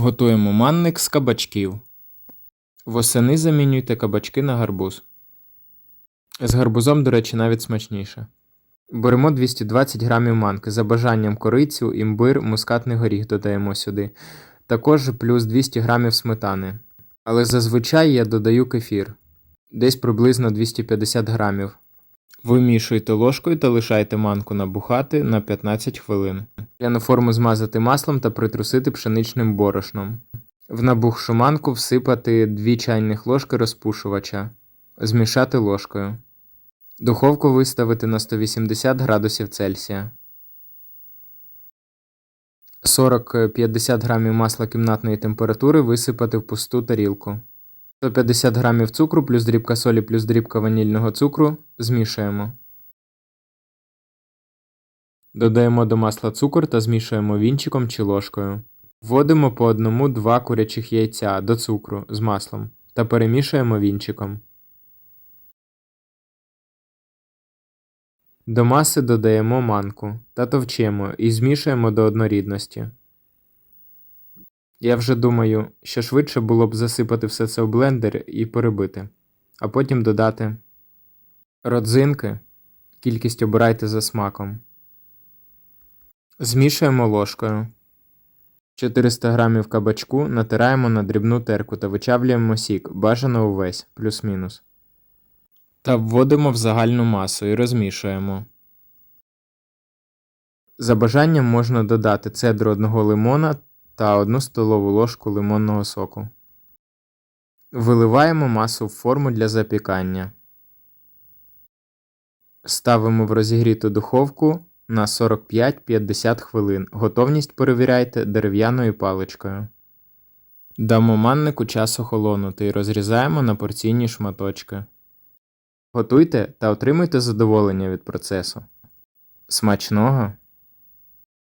Готуємо манник з кабачків. Восени замінюйте кабачки на гарбуз. З гарбузом, до речі, навіть смачніше. Беремо 220 грамів манки. За бажанням корицю, імбир, мускатний горіх додаємо сюди. Також плюс 200 грамів сметани. Але зазвичай я додаю кефір. Десь приблизно 250 грамів. Вимішуйте ложкою та лишайте манку набухати на 15 хвилин. Ляну форму змазати маслом та притрусити пшеничним борошном. В набухшу манку всипати 2 чайних ложки розпушувача. Змішати ложкою. Духовку виставити на 180 градусів Цельсія. 40-50 грамів масла кімнатної температури висипати в пусту тарілку. 150 грамів цукру плюс дрібка солі плюс дрібка ванільного цукру змішуємо. Додаємо до масла цукор та змішуємо вінчиком чи ложкою. Вводимо по одному два курячих яйця до цукру з маслом та перемішуємо вінчиком. До маси додаємо манку та товчемо і змішуємо до однорідності. Я вже думаю, що швидше було б засипати все це в блендер і перебити, а потім додати родзинки, кількість обирайте за смаком. Змішуємо ложкою. 400 грамів кабачку натираємо на дрібну терку та вичавлюємо сік, бажано увесь, плюс-мінус. Та вводимо в загальну масу і розмішуємо. За бажанням можна додати цедру одного лимона та 1 столову ложку лимонного соку. Виливаємо масу в форму для запікання. Ставимо в розігріту духовку на 45-50 хвилин. Готовність перевіряйте дерев'яною паличкою. Дамо маннику час охолонути і розрізаємо на порційні шматочки. Готуйте та отримуйте задоволення від процесу. Смачного!